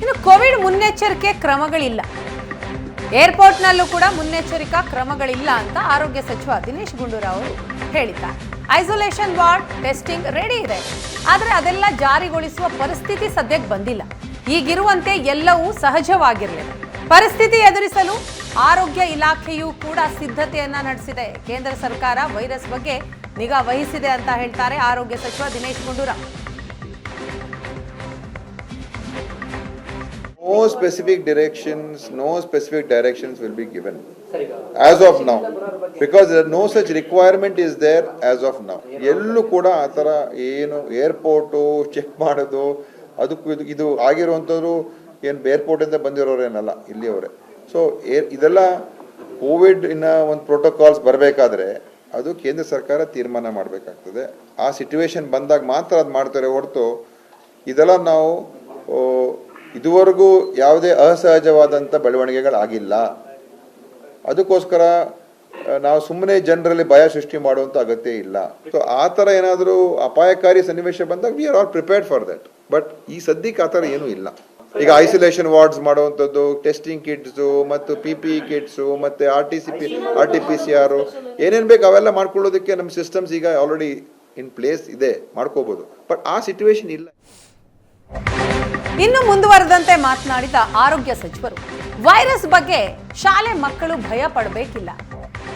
ಇನ್ನು ಕೋವಿಡ್ ಮುನ್ನೆಚ್ಚರಿಕೆ ಕ್ರಮಗಳಿಲ್ಲ. ಏರ್ಪೋರ್ಟ್ನಲ್ಲೂ ಕೂಡ ಮುನ್ನೆಚ್ಚರಿಕಾ ಕ್ರಮಗಳಿಲ್ಲ ಅಂತ ಆರೋಗ್ಯ ಸಚಿವ ದಿನೇಶ್ ಗುಂಡೂರಾವ್ ಅವರು ಹೇಳಿದ್ದಾರೆ. ಐಸೋಲೇಷನ್ ವಾರ್ಡ್ ಟೆಸ್ಟಿಂಗ್ ರೆಡಿ ಇದೆ. ಆದರೆ ಅದೆಲ್ಲ ಜಾರಿಗೊಳಿಸುವ ಪರಿಸ್ಥಿತಿ ಸದ್ಯಕ್ಕೆ ಬಂದಿಲ್ಲ. ಈಗಿರುವಂತೆ ಎಲ್ಲವೂ ಸಹಜವಾಗಿರಲಿದೆ. ಪರಿಸ್ಥಿತಿ ಎದುರಿಸಲು ಆರೋಗ್ಯ ಇಲಾಖೆಯೂ ಕೂಡ ಸಿದ್ಧತೆಯನ್ನ ನಡೆಸಿದೆ. ಕೇಂದ್ರ ಸರ್ಕಾರ ವೈರಸ್ ಬಗ್ಗೆ ನಿಗಾ ವಹಿಸಿದೆ ಅಂತ ಹೇಳ್ತಾರೆ ಆರೋಗ್ಯ ಸಚಿವ Dinesh Gundu Rao. No specific directions, no specific directions will be given as of now. Because there no such requirement is there as of now. ಎಲ್ಲೂ ಕೂಡ ಆ ಥರ ಏನು ಏರ್ಪೋರ್ಟು ಚೆಕ್ ಮಾಡೋದು ಅದಕ್ಕೂ ಇದು ಇದು ಆಗಿರುವಂಥವ್ರು ಏನು ಏರ್ಪೋರ್ಟಿಂದ ಬಂದಿರೋರೇನಲ್ಲ ಇಲ್ಲಿಯವರೇ ಸೊ ಇದೆಲ್ಲ ಕೋವಿಡ್ ಇನ್ನ ಒಂದು ಪ್ರೋಟೋಕಾಲ್ಸ್ ಬರಬೇಕಾದ್ರೆ ಅದು ಕೇಂದ್ರ ಸರ್ಕಾರ ತೀರ್ಮಾನ ಮಾಡಬೇಕಾಗ್ತದೆ ಆ ಸಿಚುವೇಶನ್ ಬಂದಾಗ ಮಾತ್ರ ಅದು ಮಾಡ್ತಾರೆ ಹೊರತು ಇದೆಲ್ಲ ನಾವು ಇದುವರೆಗೂ ಯಾವುದೇ ಅಸಹಜವಾದಂಥ ಬೆಳವಣಿಗೆಗಳಾಗಿಲ್ಲ. ಅದಕ್ಕೋಸ್ಕರ ನಾವು ಸುಮ್ಮನೆ ಜನರಲ್ಲಿ ಭಯ ಸೃಷ್ಟಿ ಮಾಡುವಂಥ ಅಗತ್ಯ ಇಲ್ಲ. ಸೊ ಆ ಥರ ಏನಾದರೂ ಅಪಾಯಕಾರಿ ಸನ್ನಿವೇಶ ಬಂದಾಗ we are all prepared for that but ಈ ಸದ್ಯಕ್ಕೆ ಆ ಥರ ಏನೂ ಇಲ್ಲ. ಈಗ ಐಸೋಲೇಷನ್ ವಾರ್ಡ್ಸ್ ಮಾಡುವಂಥದ್ದು ಟೆಸ್ಟಿಂಗ್ ಕಿಟ್ಸು ಮತ್ತು ಪಿ ಪಿ ಕಿಟ್ಸು ಮತ್ತು R T C P R T P C R ಏನೇನು ಬೇಕು ಅವೆಲ್ಲ ಮಾಡ್ಕೊಳ್ಳೋದಕ್ಕೆ ನಮ್ಮ ಸಿಸ್ಟಮ್ಸ್ ಈಗ ಆಲ್ರೆಡಿ ಇನ್ ಪ್ಲೇಸ್ ಇದೆ, ಮಾಡ್ಕೋಬೋದು. ಬಟ್ ಆ ಸಿಚುವೇಶನ್ ಇಲ್ಲ. ಇನ್ನು ಮುಂದುವರೆದಂತೆ ಮಾತನಾಡಿದ ಆರೋಗ್ಯ ಸಚಿವರು, ವೈರಸ್ ಬಗ್ಗೆ ಶಾಲೆ ಮಕ್ಕಳು ಭಯ ಪಡಬೇಕಿಲ್ಲ.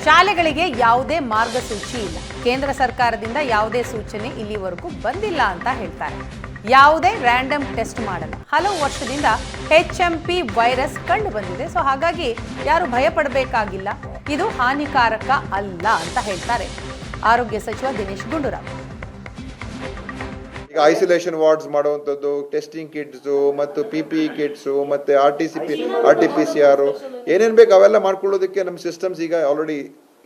ಶಾಲೆಗಳಿಗೆ ಯಾವುದೇ ಮಾರ್ಗಸೂಚಿ ಇಲ್ಲ. ಕೇಂದ್ರ ಸರ್ಕಾರದಿಂದ ಯಾವುದೇ ಸೂಚನೆ ಇಲ್ಲಿವರೆಗೂ ಬಂದಿಲ್ಲ ಅಂತ ಹೇಳ್ತಾರೆ. ಯಾವುದೇ ರ್ಯಾಂಡಮ್ ಟೆಸ್ಟ್ ಮಾಡಲ್ಲ. ಹಲವು ವರ್ಷದಿಂದ ಎಚ್ ಎಂ ಪಿ ವೈರಸ್ ಕಂಡು ಬಂದಿದೆ. ಸೊ, ಹಾಗಾಗಿ ಯಾರು ಭಯ ಪಡಬೇಕಾಗಿಲ್ಲ. ಇದು ಹಾನಿಕಾರಕ ಅಲ್ಲ ಅಂತ ಹೇಳ್ತಾರೆ ಆರೋಗ್ಯ ಸಚಿವ ದಿನೇಶ್ ಗುಂಡೂರಾವ್. ಈಗ ಐಸೋಲೇಷನ್ ವಾರ್ಡ್ಸ್ ಮಾಡುವಂಥದ್ದು ಟೆಸ್ಟಿಂಗ್ ಕಿಟ್ಸು ಮತ್ತು ಪಿ ಪಿ ಕಿಟ್ಸು ಮತ್ತು R T C P R T P C R ಏನೇನು ಬೇಕು ಅವೆಲ್ಲ ಮಾಡ್ಕೊಳ್ಳೋದಕ್ಕೆ ನಮ್ಮ ಸಿಸ್ಟಮ್ಸ್ ಈಗ ಆಲ್ರೆಡಿ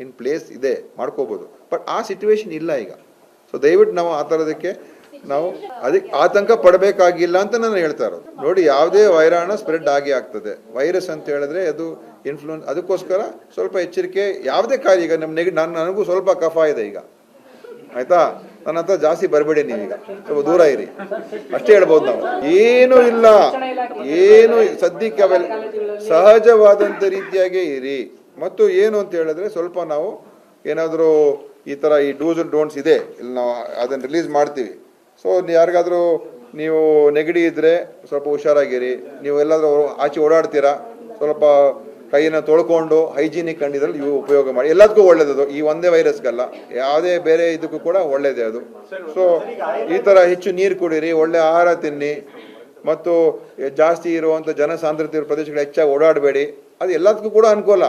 ಇನ್ ಪ್ಲೇಸ್ ಇದೆ, ಮಾಡ್ಕೋಬೋದು. ಬಟ್ ಆ ಸಿಚುವೇಶನ್ ಇಲ್ಲ ಈಗ. ಸೊ ದಯವಿಟ್ಟು ನಾವು ಆ ಥರದಕ್ಕೆ ನಾವು ಅದಕ್ಕೆ ಆತಂಕ ಪಡಬೇಕಾಗಿಲ್ಲ ಅಂತ ನಾನು ಹೇಳ್ತಾ ಇರೋದು. ನೋಡಿ, ಯಾವುದೇ ವೈರಾಣು ಸ್ಪ್ರೆಡ್ ಆಗಿ ಆಗ್ತದೆ. ವೈರಸ್ ಅಂತ ಹೇಳಿದ್ರೆ ಅದು ಇನ್ಫ್ಲೂಯೆನ್ಸ್ ಅದಕ್ಕೋಸ್ಕರ ಸ್ವಲ್ಪ ಎಚ್ಚರಿಕೆ, ಯಾವುದೇ ಕಾರ್ಯ ಈಗ ನಮ್ಮ ನೆಗೆ, ನಾನು, ನನಗೂ ಸ್ವಲ್ಪ ಕಫ ಇದೆ ಈಗ. ಆಯ್ತಾ? ನನ್ನ ಹತ್ರ ಜಾಸ್ತಿ ಬರಬೇಡಿ ನೀವೀಗ ಸ್ವಲ್ಪ ದೂರ ಇರಿ. ಅಷ್ಟೇ ಹೇಳ್ಬೋದು ನಾವು. ಏನು ಇಲ್ಲ. ಏನು ಸದ್ಯಕ್ಕೆ ಅವೆಲ್ಲ ಸಹಜವಾದಂಥ ರೀತಿಯಾಗೇ ಇರಿ. ಮತ್ತು ಏನು ಅಂತ ಹೇಳಿದ್ರೆ ಸ್ವಲ್ಪ ನಾವು ಏನಾದರೂ ಈ ಥರ ಈ ಡೂಸ್ ಅಂಡ್ ಡೋಂಟ್ಸ್ ಇದೆ. ಇಲ್ಲಿ ನಾವು ಅದನ್ನು ರಿಲೀಸ್ ಮಾಡ್ತೀವಿ. ಸೊ ಯಾರಿಗಾದರೂ ನೀವು ನೆಗಡಿ ಇದ್ದರೆ ಸ್ವಲ್ಪ ಹುಷಾರಾಗಿರಿ. ನೀವು ಎಲ್ಲಾದರೂ ಆಚೆ ಓಡಾಡ್ತೀರಾ? ಸ್ವಲ್ಪ ಕೈಯನ್ನು ತೊಳ್ಕೊಂಡು ಹೈಜೀನಿಕ್ ಕಂಡಿದ್ರಲ್ಲಿ ಇವು ಉಪಯೋಗ ಮಾಡಿ. ಎಲ್ಲದಕ್ಕೂ ಒಳ್ಳೇದದು. ಈ ಒಂದೇ ವೈರಸ್ಗಲ್ಲ. ಯಾವುದೇ ಬೇರೆ ಇದಕ್ಕೂ ಕೂಡ ಒಳ್ಳೇದೇ ಅದು. ಸೊ ಈ ಥರ ಹೆಚ್ಚು ನೀರು ಕುಡೀರಿ, ಒಳ್ಳೆ ಆಹಾರ ತಿನ್ನಿ. ಮತ್ತು ಜಾಸ್ತಿ ಇರುವಂಥ ಜನಸಾಂದ್ರತೆ ಇರೋ ಪ್ರದೇಶಗಳು ಹೆಚ್ಚಾಗಿ ಓಡಾಡಬೇಡಿ. ಅದು ಎಲ್ಲದಕ್ಕೂ ಕೂಡ ಅನುಕೂಲ.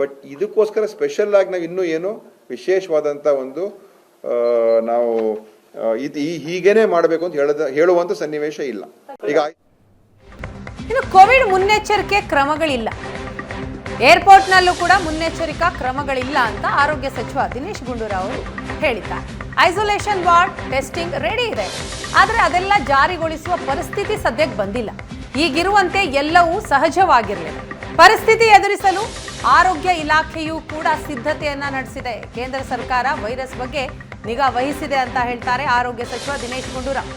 ಬಟ್ ಇದಕ್ಕೋಸ್ಕರ ಸ್ಪೆಷಲ್ ಆಗಿ ನಾವು ಇನ್ನೂ ಏನು ವಿಶೇಷವಾದಂಥ ಒಂದು ನಾವು ಇದು ಈ ಹೀಗೇನೆ ಮಾಡಬೇಕು ಅಂತ ಹೇಳದ ಹೇಳುವಂಥ ಸನ್ನಿವೇಶ ಇಲ್ಲ. ಈಗ ಇನ್ನು ಕೋವಿಡ್ ಮುನ್ನೆಚ್ಚರಿಕೆ ಕ್ರಮಗಳಿಲ್ಲ. ಏರ್ಪೋರ್ಟ್ನಲ್ಲೂ ಕೂಡ ಮುನ್ನೆಚ್ಚರಿಕಾ ಕ್ರಮಗಳಿಲ್ಲ ಅಂತ ಆರೋಗ್ಯ ಸಚಿವ ದಿನೇಶ್ ಗುಂಡೂರಾವ್ ಅವರು ಹೇಳಿದ್ದಾರೆ. ಐಸೋಲೇಷನ್ ವಾರ್ಡ್ ಟೆಸ್ಟಿಂಗ್ ರೆಡಿ ಇದೆ. ಆದರೆ ಅದೆಲ್ಲ ಜಾರಿಗೊಳಿಸುವ ಪರಿಸ್ಥಿತಿ ಸದ್ಯಕ್ಕೆ ಬಂದಿಲ್ಲ. ಈಗಿರುವಂತೆ ಎಲ್ಲವೂ ಸಹಜವಾಗಿರಲಿದೆ. ಪರಿಸ್ಥಿತಿ ಎದುರಿಸಲು ಆರೋಗ್ಯ ಇಲಾಖೆಯೂ ಕೂಡ ಸಿದ್ಧತೆಯನ್ನ ನಡೆಸಿದೆ. ಕೇಂದ್ರ ಸರ್ಕಾರ ವೈರಸ್ ಬಗ್ಗೆ ನಿಗಾ ವಹಿಸಿದೆ ಅಂತ ಹೇಳ್ತಾರೆ ಆರೋಗ್ಯ ಸಚಿವ Dinesh Gundu Rao.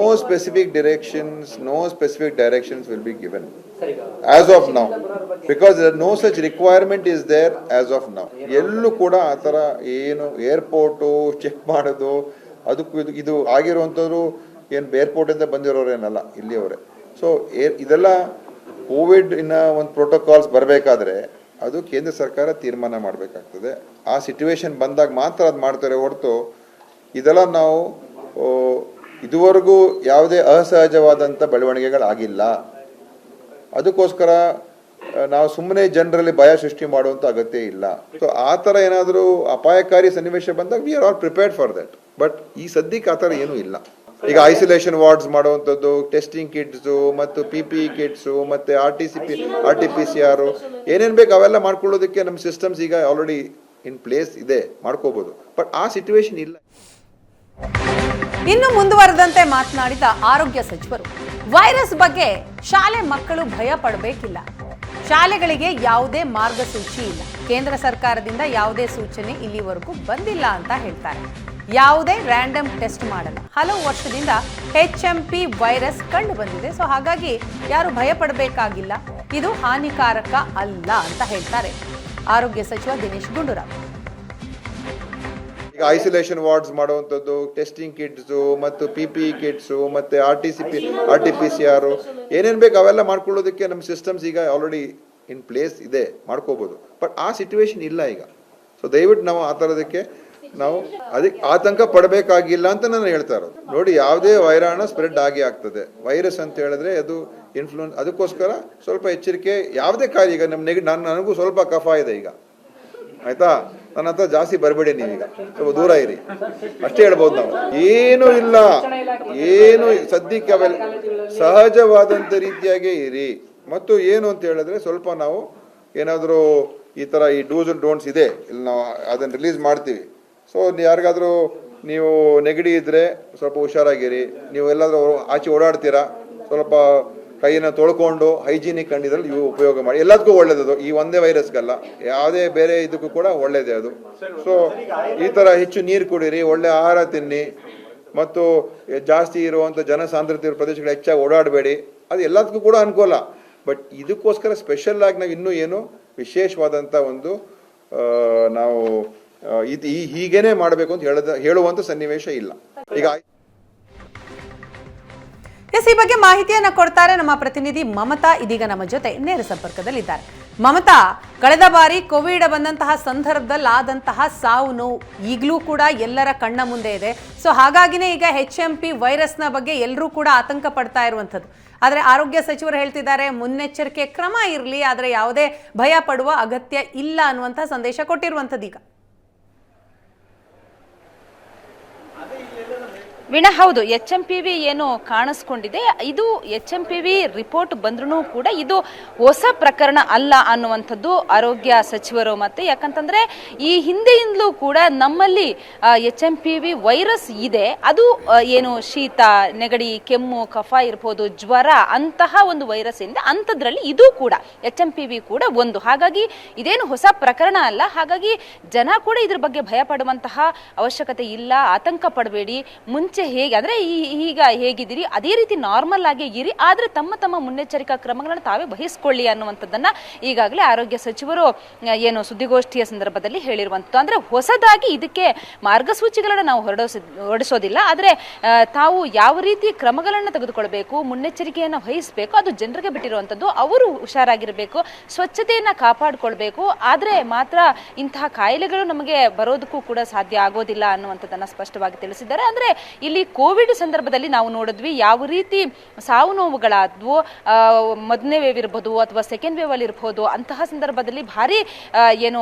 No specific directions, no specific directions will be given as of now. Because there no such requirement is there as of now. ಎಲ್ಲೂ ಕೂಡ ಆ ಥರ ಏನು ಏರ್ಪೋರ್ಟು ಚೆಕ್ ಮಾಡೋದು ಅದಕ್ಕೂ ಇದು ಇದು ಆಗಿರುವಂಥವ್ರು ಏನು ಏರ್ಪೋರ್ಟಿಂದ ಬಂದಿರೋರೇನಲ್ಲ ಇಲ್ಲಿಯವರೇ ಸೊ ಇದೆಲ್ಲ ಕೋವಿಡ್ ಇನ್ನ ಒಂದು ಪ್ರೋಟೋಕಾಲ್ಸ್ ಬರಬೇಕಾದ್ರೆ ಅದು ಕೇಂದ್ರ ಸರ್ಕಾರ ತೀರ್ಮಾನ ಮಾಡಬೇಕಾಗ್ತದೆ ಆ ಸಿಚುವೇಶನ್ ಬಂದಾಗ ಮಾತ್ರ ಅದು ಮಾಡ್ತಾರೆ ಹೊರತು ಇದೆಲ್ಲ ನಾವು ಇದುವರೆಗೂ ಯಾವುದೇ ಅಸಹಜವಾದಂಥ ಬೆಳವಣಿಗೆಗಳಾಗಿಲ್ಲ. ಅದಕ್ಕೋಸ್ಕರ ನಾವು ಸುಮ್ಮನೆ ಜನರಲ್ಲಿ ಭಯ ಸೃಷ್ಟಿ ಮಾಡುವಂಥ ಅಗತ್ಯ ಇಲ್ಲ. ಸೊ ಆ ಥರ ಏನಾದರೂ ಅಪಾಯಕಾರಿ ಸನ್ನಿವೇಶ ಬಂದಾಗ we are all prepared for that but ಈ ಸದ್ಯಕ್ಕೆ ಆ ಥರ ಏನೂ ಇಲ್ಲ. ಈಗ ಐಸೋಲೇಷನ್ ವಾರ್ಡ್ಸ್ ಮಾಡುವಂಥದ್ದು ಟೆಸ್ಟಿಂಗ್ ಕಿಟ್ಸು ಮತ್ತು ಪಿ ಪಿ ಕಿಟ್ಸು ಮತ್ತು R T C P R T P C R ಏನೇನು ಬೇಕು ಅವೆಲ್ಲ ಮಾಡ್ಕೊಳ್ಳೋದಕ್ಕೆ ನಮ್ಮ ಸಿಸ್ಟಮ್ಸ್ ಈಗ ಆಲ್ರೆಡಿ ಇನ್ ಪ್ಲೇಸ್ ಇದೆ, ಮಾಡ್ಕೋಬೋದು. ಬಟ್ ಆ ಸಿಚುವೇಶನ್ ಇಲ್ಲ. ಇನ್ನು ಮುಂದುವರೆದಂತೆ ಮಾತನಾಡಿದ ಆರೋಗ್ಯ ಸಚಿವರು, ವೈರಸ್ ಬಗ್ಗೆ ಶಾಲೆ ಮಕ್ಕಳು ಭಯ ಪಡಬೇಕಿಲ್ಲ. ಶಾಲೆಗಳಿಗೆ ಯಾವುದೇ ಮಾರ್ಗಸೂಚಿ ಇಲ್ಲ. ಕೇಂದ್ರ ಸರ್ಕಾರದಿಂದ ಯಾವುದೇ ಸೂಚನೆ ಇಲ್ಲಿವರೆಗೂ ಬಂದಿಲ್ಲ ಅಂತ ಹೇಳ್ತಾರೆ. ಯಾವುದೇ ರ್ಯಾಂಡಮ್ ಟೆಸ್ಟ್ ಮಾಡಲ್ಲ. ಹಲವು ವರ್ಷದಿಂದ ಎಚ್ ಎಂ ಪಿ ವೈರಸ್ ಕಂಡು ಬಂದಿದೆ. ಸೊ ಹಾಗಾಗಿ ಯಾರು ಭಯ ಪಡಬೇಕಾಗಿಲ್ಲ. ಇದು ಹಾನಿಕಾರಕ ಅಲ್ಲ ಅಂತ ಹೇಳ್ತಾರೆ ಆರೋಗ್ಯ ಸಚಿವ ದಿನೇಶ್ ಗುಂಡೂರಾವ್. ಈಗ ಐಸೋಲೇಷನ್ ವಾರ್ಡ್ಸ್ ಮಾಡುವಂಥದ್ದು ಟೆಸ್ಟಿಂಗ್ ಕಿಟ್ಸು ಮತ್ತು ಪಿ ಪಿ ಇ ಕಿಟ್ಸು ಮತ್ತು R T C P R T P C R ಏನೇನು ಬೇಕು ಅವೆಲ್ಲ ಮಾಡ್ಕೊಳ್ಳೋದಕ್ಕೆ ನಮ್ಮ ಸಿಸ್ಟಮ್ಸ್ ಈಗ ಆಲ್ರೆಡಿ ಇನ್ ಪ್ಲೇಸ್ ಇದೆ, ಮಾಡ್ಕೋಬೋದು. ಬಟ್ ಆ ಸಿಚುವೇಶನ್ ಇಲ್ಲ ಈಗ. ಸೊ ದಯವಿಟ್ಟು ನಾವು ಆ ಥರದಕ್ಕೆ ನಾವು ಅದಕ್ಕೆ ಆತಂಕ ಪಡಬೇಕಾಗಿಲ್ಲ ಅಂತ ನಾನು ಹೇಳ್ತಾ ಇರೋದು. ನೋಡಿ, ಯಾವುದೇ ವೈರಾಣು ಸ್ಪ್ರೆಡ್ ಆಗಿ ಆಗ್ತದೆ. ವೈರಸ್ ಅಂತ ಹೇಳಿದ್ರೆ ಅದು ಇನ್ಫ್ಲೂಯೆನ್ಸ್ ಅದಕ್ಕೋಸ್ಕರ ಸ್ವಲ್ಪ ಎಚ್ಚರಿಕೆ, ಯಾವುದೇ ಕಾರ್ಯ ಈಗ ನಮ್ಮ ನೆಗೆ, ನಾನು, ನನಗೂ ಸ್ವಲ್ಪ ಕಫ ಇದೆ ಈಗ. ಆಯ್ತಾ? ನನ್ನ ಹತ್ರ ಜಾಸ್ತಿ ಬರಬೇಡಿ ನೀವೀಗ ಸ್ವಲ್ಪ ದೂರ ಇರಿ. ಅಷ್ಟೇ ಹೇಳ್ಬೋದು ನಾವು. ಏನು ಇಲ್ಲ. ಏನು ಸದ್ಯಕ್ಕೆ ಅವೆಲ್ಲ ಸಹಜವಾದಂಥ ರೀತಿಯಾಗೇ ಇರಿ. ಮತ್ತು ಏನು ಅಂತ ಹೇಳಿದ್ರೆ ಸ್ವಲ್ಪ ನಾವು ಏನಾದರೂ ಈ ಥರ ಈ ಡೂಸ್ ಅಂಡ್ ಡೋಂಟ್ಸ್ ಇದೆ. ಇಲ್ಲಿ ನಾವು ಅದನ್ನು ರಿಲೀಸ್ ಮಾಡ್ತೀವಿ. ಸೊ ಯಾರಿಗಾದರೂ ನೀವು ನೆಗಡಿ ಇದ್ದರೆ ಸ್ವಲ್ಪ ಹುಷಾರಾಗಿರಿ. ನೀವು ಎಲ್ಲಾದರೂ ಆಚೆ ಓಡಾಡ್ತೀರಾ. ಸ್ವಲ್ಪ ಕೈಯನ್ನು ತೊಳ್ಕೊಂಡು ಹೈಜೀನಿಕ್ ಕಂಡಿದ್ರಲ್ಲಿ ಇವು ಉಪಯೋಗ ಮಾಡಿ. ಎಲ್ಲದಕ್ಕೂ ಒಳ್ಳೇದದು. ಈ ಒಂದೇ ವೈರಸ್ಗಲ್ಲ. ಯಾವುದೇ ಬೇರೆ ಇದಕ್ಕೂ ಕೂಡ ಒಳ್ಳೇದೇ ಅದು. ಸೊ ಈ ಥರ ಹೆಚ್ಚು ನೀರು ಕುಡೀರಿ, ಒಳ್ಳೆ ಆಹಾರ ತಿನ್ನಿ. ಮತ್ತು ಜಾಸ್ತಿ ಇರುವಂಥ ಜನಸಾಂದ್ರತೆ ಇರೋ ಪ್ರದೇಶಗಳು ಹೆಚ್ಚಾಗಿ ಓಡಾಡಬೇಡಿ. ಅದು ಎಲ್ಲದಕ್ಕೂ ಕೂಡ ಅನುಕೂಲ. ಬಟ್ ಇದಕ್ಕೋಸ್ಕರ ಸ್ಪೆಷಲ್ ಆಗಿ ನಾವು ಇನ್ನೂ ಏನು ವಿಶೇಷವಾದಂಥ ಒಂದು ನಾವು ಇದು ಈ ಹೀಗೇನೆ ಮಾಡಬೇಕು ಅಂತ ಹೇಳದ ಹೇಳುವಂಥ ಸನ್ನಿವೇಶ ಇಲ್ಲ. ಈಗ ಎಸ್ ಈ ಬಗ್ಗೆ ಮಾಹಿತಿಯನ್ನ ಕೊಡ್ತಾರೆ ನಮ್ಮ ಪ್ರತಿನಿಧಿ ಮಮತಾ ಇದೀಗ ನಮ್ಮ ಜೊತೆ ನೇರ ಸಂಪರ್ಕದಲ್ಲಿದ್ದಾರೆ. ಮಮತಾ, ಕಳೆದ ಬಾರಿ ಕೋವಿಡ್ ಬಂದಂತಹ ಸಂದರ್ಭದಲ್ಲಿ ಆದಂತಹ ಸಾವು ನೋವು ಈಗಲೂ ಕೂಡ ಎಲ್ಲರ ಕಣ್ಣ ಮುಂದೆ ಇದೆ. ಸೊ ಹಾಗಾಗಿನೇ ಈಗ ಹೆಚ್ ಎಂ ಪಿ ವೈರಸ್ನ ಬಗ್ಗೆ ಎಲ್ಲರೂ ಕೂಡ ಆತಂಕ ಪಡ್ತಾ ಇರುವಂಥದ್ದು. ಆದರೆ ಆರೋಗ್ಯ ಸಚಿವರು ಹೇಳ್ತಿದ್ದಾರೆ, ಮುನ್ನೆಚ್ಚರಿಕೆ ಕ್ರಮ ಇರಲಿ, ಆದರೆ ಯಾವುದೇ ಭಯ ಪಡುವ ಅಗತ್ಯ ಇಲ್ಲ ಅನ್ನುವಂಥ ಸಂದೇಶ ಕೊಟ್ಟಿರುವಂಥದ್ದು ಈಗ. ವೀಣಾ ಹೌದು ಎಚ್ ಎಂ ಪಿ ವಿ ಏನು ಕಾಣಿಸ್ಕೊಂಡಿದೆ, ಇದು H M P V report ಬಂದ್ರೂ ಕೂಡ ಇದು ಹೊಸ ಪ್ರಕರಣ ಅಲ್ಲ ಅನ್ನುವಂಥದ್ದು ಆರೋಗ್ಯ ಸಚಿವರು ಮತ್ತೆ, ಯಾಕಂತಂದ್ರೆ ಈ ಹಿಂದೆಯಿಂದಲೂ ಕೂಡ ನಮ್ಮಲ್ಲಿ H M P V virus ಇದೆ. ಅದು ಏನು ಶೀತ, ನೆಗಡಿ, ಕೆಮ್ಮು, ಕಫ ಇರ್ಬೋದು, ಜ್ವರ ಅಂತಹ ಒಂದು ವೈರಸ್ ಇದೆ ಅಂಥದ್ರಲ್ಲಿ ಇದು ಕೂಡ ಎಚ್ ಎಂ ಪಿ ವಿ ಕೂಡ ಒಂದು. ಹಾಗಾಗಿ ಇದೇನು ಹೊಸ ಪ್ರಕರಣ ಅಲ್ಲ. ಹಾಗಾಗಿ ಜನ ಕೂಡ ಇದ್ರ ಬಗ್ಗೆ ಭಯ ಪಡುವಂತಹ ಅವಶ್ಯಕತೆ ಇಲ್ಲ, ಆತಂಕ ಪಡಬೇಡಿ. ಮುಂಚೆ ಹೇಗೆ? ಅಂದ್ರೆ ಈಗ ಹೇಗಿದ್ದೀರಿ? ಅದೇ ರೀತಿ ನಾರ್ಮಲ್ ಆಗಿ ಇರಿ. ಆದ್ರೆ ತಮ್ಮ ತಮ್ಮ ಮುನ್ನೆಚ್ಚರಿಕಾ ಕ್ರಮಗಳನ್ನು ತಾವೇ ವಹಿಸ್ಕೊಳ್ಳಿ ಅನ್ನುವಂಥದ್ದನ್ನ ಈಗಾಗಲೇ ಆರೋಗ್ಯ ಸಚಿವರು ಏನು ಸುದ್ದಿಗೋಷ್ಠಿಯ ಸಂದರ್ಭದಲ್ಲಿ ಹೇಳಿರುವಂಥದ್ದು. ಅಂದ್ರೆ ಹೊಸದಾಗಿ ಇದಕ್ಕೆ ಮಾರ್ಗಸೂಚಿಗಳನ್ನು ನಾವು ಹೊರಡಿಸ ಹೊರಡಿಸೋದಿಲ್ಲ. ಆದ್ರೆ ತಾವು ಯಾವ ರೀತಿ ಕ್ರಮಗಳನ್ನು ತೆಗೆದುಕೊಳ್ಬೇಕು, ಮುನ್ನೆಚ್ಚರಿಕೆಯನ್ನು ವಹಿಸಬೇಕು, ಅದು ಜನರಿಗೆ ಬಿಟ್ಟಿರುವಂಥದ್ದು, ಅವರು ಹುಷಾರಾಗಿರಬೇಕು, ಸ್ವಚ್ಛತೆಯನ್ನು ಕಾಪಾಡಿಕೊಳ್ಬೇಕು. ಆದರೆ ಮಾತ್ರ ಇಂತಹ ಕಾಯಿಲೆಗಳು ನಮಗೆ ಬರೋದಕ್ಕೂ ಕೂಡ ಸಾಧ್ಯ ಆಗೋದಿಲ್ಲ ಅನ್ನುವಂಥದ್ದನ್ನು ಸ್ಪಷ್ಟವಾಗಿ ತಿಳಿಸಿದ್ದಾರೆ. ಅಂದ್ರೆ ಇಲ್ಲಿ ಕೋವಿಡ್ ಸಂದರ್ಭದಲ್ಲಿ ನಾವು ನೋಡಿದ್ವಿ ಯಾವ ರೀತಿ ಸಾವು ನೋವುಗಳಾದ್ವು ಮೊದಲನೇ ವೇವ್ ಇರ್ಬೋದು ಅಥವಾ ಸೆಕೆಂಡ್ ವೇವ್ ಅಲ್ಲಿ ಇರ್ಬೋದು, ಅಂತಹ ಸಂದರ್ಭದಲ್ಲಿ ಭಾರಿ ಏನು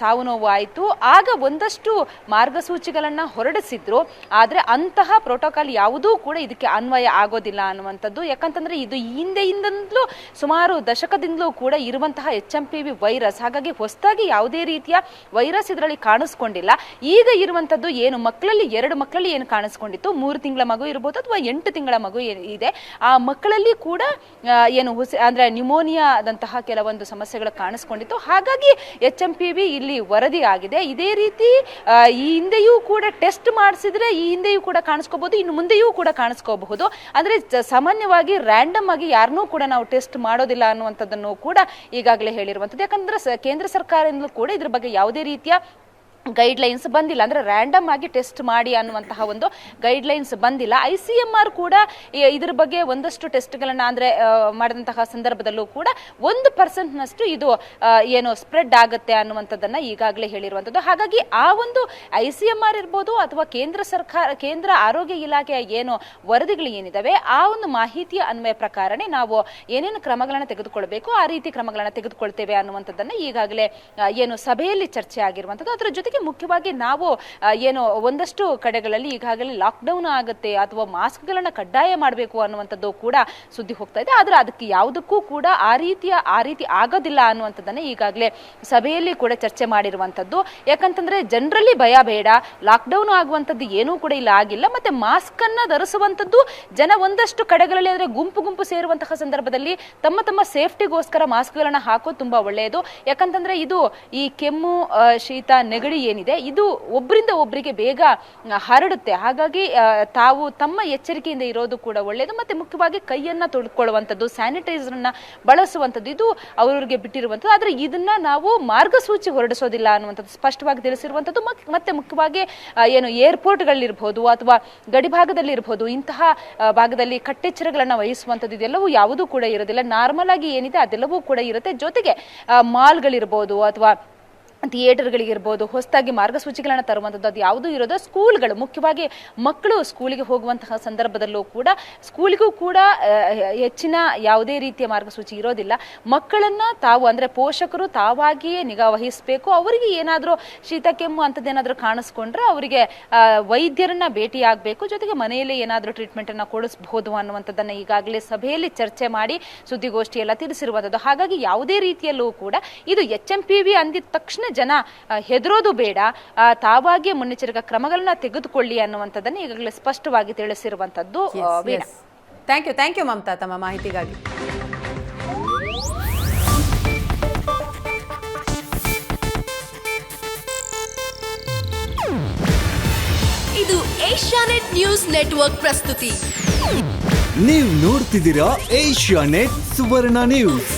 ಸಾವು ನೋವು ಆಯಿತು. ಆಗ ಒಂದಷ್ಟು ಮಾರ್ಗಸೂಚಿಗಳನ್ನ ಹೊರಡಿಸಿದ್ರು. ಆದರೆ ಅಂತಹ ಪ್ರೋಟೋಕಾಲ್ ಯಾವುದೂ ಕೂಡ ಇದಕ್ಕೆ ಅನ್ವಯ ಆಗೋದಿಲ್ಲ ಅನ್ನುವಂಥದ್ದು. ಯಾಕಂತಂದ್ರೆ ಇದು ಹಿಂದೆಯಿಂದಲೂ ಸುಮಾರು ದಶಕದಿಂದಲೂ ಕೂಡ ಇರುವಂತಹ H M P V virus ಹಾಗಾಗಿ ಹೊಸದಾಗಿ ಯಾವುದೇ ರೀತಿಯ ವೈರಸ್ ಇದರಲ್ಲಿ ಕಾಣಿಸ್ಕೊಂಡಿಲ್ಲ. ಈಗ ಇರುವಂತದ್ದು ಏನು, ಮಕ್ಕಳಲ್ಲಿ ಎರಡು ಮಕ್ಕಳಲ್ಲಿ ಏನು ಕಾಣಿಸ್ಕೊಂಡಿತ್ತು? ಮೂರು ತಿಂಗಳ ಮಗು ಇರ್ಬೋದು ಅಥವಾ ಎಂಟು ತಿಂಗಳ ಮಗು ಇದೆ. ಆ ಮಕ್ಕಳಲ್ಲಿ ಕೂಡ ಏನು ಹುಸಿ, ಅಂದರೆ ನ್ಯೂಮೋನಿಯಾದಂತಹ ಕೆಲವೊಂದು ಸಮಸ್ಯೆಗಳು ಕಾಣಿಸ್ಕೊಂಡಿತ್ತು. ಹಾಗಾಗಿ ಎಚ್ ಎಂ ಪಿ ವಿ ಇಲ್ಲಿ ವರದಿ ಆಗಿದೆ. ಇದೇ ರೀತಿ ಈ ಹಿಂದೆಯೂ ಕೂಡ ಟೆಸ್ಟ್ ಮಾಡಿಸಿದ್ರೆ ಈ ಹಿಂದೆಯೂ ಕೂಡ ಕಾಣಿಸ್ಕೋಬಹುದು ಇನ್ನು ಮುಂದೆಯೂ ಕೂಡ ಕಾಣಿಸ್ಕೋಬಹುದು. ಅಂದ್ರೆ ಸಾಮಾನ್ಯವಾಗಿ ರ್ಯಾಂಡಮ್ ಆಗಿ ಯಾರನ್ನೂ ಕೂಡ ನಾವು ಟೆಸ್ಟ್ ಮಾಡೋದಿಲ್ಲ ಅನ್ನುವಂಥದ್ದನ್ನು ಕೂಡ ಈಗಾಗಲೇ ಹೇಳಿರುವಂಥದ್ದು. ಯಾಕಂದ್ರೆ ಕೇಂದ್ರ ಸರ್ಕಾರದಿಂದಲೂ ಕೂಡ ಇದ್ರ ಬಗ್ಗೆ ಯಾವುದೇ ರೀತಿಯ ಗೈಡ್ ಲೈನ್ಸ್ ಬಂದಿಲ್ಲ. ಅಂದರೆ ರ್ಯಾಂಡಮ್ ಆಗಿ ಟೆಸ್ಟ್ ಮಾಡಿ ಅನ್ನುವಂತಹ ಒಂದು ಗೈಡ್ಲೈನ್ಸ್ ಬಂದಿಲ್ಲ. ಐ ಸಿ ಎಂ ಆರ್ ಕೂಡ ಇದ್ರ ಬಗ್ಗೆ ಒಂದಷ್ಟು ಟೆಸ್ಟ್ಗಳನ್ನು ಅಂದರೆ ಮಾಡಿದಂತಹ ಸಂದರ್ಭದಲ್ಲೂ ಕೂಡ ಒಂದು ಪರ್ಸೆಂಟ್ನಷ್ಟು ಇದು ಏನು ಸ್ಪ್ರೆಡ್ ಆಗುತ್ತೆ ಅನ್ನುವಂಥದ್ದನ್ನು ಈಗಾಗಲೇ ಹೇಳಿರುವಂಥದ್ದು. ಹಾಗಾಗಿ ಆ ಒಂದು ಐ ಸಿ ಎಂ ಆರ್ ಇರ್ಬೋದು ಅಥವಾ ಕೇಂದ್ರ ಸರ್ಕಾರ, ಕೇಂದ್ರ ಆರೋಗ್ಯ ಇಲಾಖೆಯ ಏನು ವರದಿಗಳು ಏನಿದ್ದಾವೆ ಆ ಒಂದು ಮಾಹಿತಿಯ ಅನ್ವಯ ಪ್ರಕಾರನೇ ನಾವು ಏನೇನು ಕ್ರಮಗಳನ್ನು ತೆಗೆದುಕೊಳ್ಬೇಕು, ಆ ರೀತಿ ಕ್ರಮಗಳನ್ನು ತೆಗೆದುಕೊಳ್ತೇವೆ ಅನ್ನುವಂಥದ್ದನ್ನು ಈಗಾಗಲೇ ಏನು ಸಭೆಯಲ್ಲಿ ಚರ್ಚೆ ಆಗಿರುವಂಥದ್ದು. ಅದರ ಜೊತೆಗೆ ಮುಖ್ಯವಾಗಿ ನಾವು ಏನು ಒಂದಷ್ಟು ಕಡೆಗಳಲ್ಲಿ ಈಗಾಗಲೇ ಲಾಕ್ಡೌನ್ ಆಗುತ್ತೆ ಅಥವಾ ಮಾಸ್ಕ್ಗಳನ್ನ ಕಡ್ಡಾಯ ಮಾಡಬೇಕು ಅನ್ನುವಂಥದ್ದು ಕೂಡ ಸುದ್ದಿ ಹೋಗ್ತಾ ಇದೆ. ಆದರೆ ಅದಕ್ಕೆ ಯಾವುದಕ್ಕೂ ಕೂಡ ಆ ರೀತಿಯ, ಆ ರೀತಿ ಆಗೋದಿಲ್ಲ ಅನ್ನುವಂಥದ್ದನ್ನೇ ಈಗಾಗಲೇ ಸಭೆಯಲ್ಲಿ ಕೂಡ ಚರ್ಚೆ ಮಾಡಿರುವಂಥದ್ದು. ಯಾಕಂತಂದ್ರೆ ಜನರಲ್ಲಿ ಭಯ ಬೇಡ ಲಾಕ್ಡೌನ್ ಆಗುವಂಥದ್ದು ಏನೂ ಕೂಡ ಇಲ್ಲ, ಆಗಿಲ್ಲ. ಮತ್ತೆ ಮಾಸ್ಕ್ ಅನ್ನ ಧರಿಸುವಂಥದ್ದು ಜನ ಒಂದಷ್ಟು ಕಡೆಗಳಲ್ಲಿ ಅಂದರೆ ಗುಂಪು ಗುಂಪು ಸೇರುವಂತಹ ಸಂದರ್ಭದಲ್ಲಿ ತಮ್ಮ ತಮ್ಮ ಸೇಫ್ಟಿಗೋಸ್ಕರ ಮಾಸ್ಕ್ಗಳನ್ನ ಹಾಕೋದು ತುಂಬಾ ಒಳ್ಳೆಯದು. ಯಾಕಂತಂದ್ರೆ ಇದು ಈ ಕೆಮ್ಮು ಶೀತ, ನೆಗಡಿ ಏನಿದೆ, ಇದು ಒಬ್ಬರಿಂದ ಒಬ್ಬರಿಗೆ ಬೇಗ ಹರಡುತ್ತೆ. ಹಾಗಾಗಿ ತಾವು ತಮ್ಮ ಎಚ್ಚರಿಕೆಯಿಂದ ಇರೋದು ಕೂಡ ಒಳ್ಳೆಯದು ಮತ್ತೆ ಮುಖ್ಯವಾಗಿ ಕೈಯನ್ನ ತೊಳ್ಕೊಳ್ಳುವಂಥದ್ದು ಸ್ಯಾನಿಟೈಸರ್ ಅನ್ನ ಬಳಸುವಂಥದ್ದು, ಇದು ಅವರಿಗೆ ಬಿಟ್ಟಿರುವಂಥದ್ದು. ಆದರೆ ಇದನ್ನ ನಾವು ಮಾರ್ಗಸೂಚಿ ಹೊರಡಿಸೋದಿಲ್ಲ ಅನ್ನುವಂಥದ್ದು ಸ್ಪಷ್ಟವಾಗಿ ತಿಳಿಸಿರುವಂಥದ್ದು. ಮತ್ತೆ ಮುಖ್ಯವಾಗಿ ಏನು ಏರ್ಪೋರ್ಟ್ಗಳಿರ್ಬೋದು ಅಥವಾ ಗಡಿಭಾಗದಲ್ಲಿರ್ಬೋದು, ಇಂತಹ ಭಾಗದಲ್ಲಿ ಕಟ್ಟೆಚ್ಚರಗಳನ್ನು ವಹಿಸುವಂಥದ್ದು ಇದೆಲ್ಲವೂ ಯಾವುದೂ ಕೂಡ ಇರೋದಿಲ್ಲ. ನಾರ್ಮಲ್ ಆಗಿ ಏನಿದೆ ಅದೆಲ್ಲವೂ ಕೂಡ ಇರುತ್ತೆ. ಜೊತೆಗೆ ಮಾಲ್ಗಳಿರ್ಬೋದು ಅಥವಾ ಥಿಯೇಟರ್ಗಳಿಗಿರ್ಬೋದು, ಹೊಸದಾಗಿ ಮಾರ್ಗಸೂಚಿಗಳನ್ನು ತರುವಂಥದ್ದು ಅದು ಯಾವುದೂ ಇರೋದು ಸ್ಕೂಲ್ಗಳು. ಮುಖ್ಯವಾಗಿ ಮಕ್ಕಳು ಸ್ಕೂಲಿಗೆ ಹೋಗುವಂತಹ ಸಂದರ್ಭದಲ್ಲೂ ಕೂಡ ಸ್ಕೂಲಿಗೂ ಕೂಡ ಹೆಚ್ಚಿನ ಯಾವುದೇ ರೀತಿಯ ಮಾರ್ಗಸೂಚಿ ಇರೋದಿಲ್ಲ. ಮಕ್ಕಳನ್ನು ತಾವು ಅಂದರೆ ಪೋಷಕರು ತಾವಾಗಿಯೇ ನಿಗಾ ವಹಿಸಬೇಕು. ಅವರಿಗೆ ಏನಾದರೂ ಶೀತ, ಕೆಮ್ಮು ಅಂಥದ್ದೇನಾದರೂ ಕಾಣಿಸ್ಕೊಂಡ್ರೆ ಅವರಿಗೆ ವೈದ್ಯರನ್ನು ಭೇಟಿಯಾಗಬೇಕು. ಜೊತೆಗೆ ಮನೆಯಲ್ಲೇ ಏನಾದರೂ ಟ್ರೀಟ್ಮೆಂಟನ್ನು ಕೊಡಿಸಬಹುದು ಅನ್ನುವಂಥದ್ದನ್ನ ಈಗಾಗಲೇ ಸಭೆಯಲ್ಲಿ ಚರ್ಚೆ ಮಾಡಿ ಸುದ್ದಿಗೋಷ್ಠಿಯೆಲ್ಲ ತಿಳಿಸಿರುವಂಥದ್ದು. ಹಾಗಾಗಿ ಯಾವುದೇ ರೀತಿಯಲ್ಲೂ ಕೂಡ ಇದು ಎಚ್ ಎಂ ಪಿ ವಿ ಅಂದಿದ ತಕ್ಷಣ ಜನ ಆ, ಹೆದರೋದು ಬೇಡ. ತಾವಾಗಿಯೇ ಮುನ್ನೆಚ್ಚರಿಕಾ ಕ್ರಮಗಳನ್ನ ತೆಗೆದುಕೊಳ್ಳಿ ಅನ್ನುವಂಥದ್ದನ್ನು ಈಗಾಗಲೇ ಸ್ಪಷ್ಟವಾಗಿ ತಿಳಿಸಿರುವಂಥದ್ದು thank you thank you Mamata ತಮ್ಮ ಮಾಹಿತಿಗಾಗಿ. ಇದು ಏಷ್ಯಾನೆಟ್ ನ್ಯೂಸ್ ನೆಟ್ವರ್ಕ್ ಪ್ರಸ್ತುತಿ. ನೀವು ನೋಡ್ತಿದ್ದೀರಾ ಏಷ್ಯಾ ನೆಟ್ ಸುವರ್ಣ ನ್ಯೂಸ್.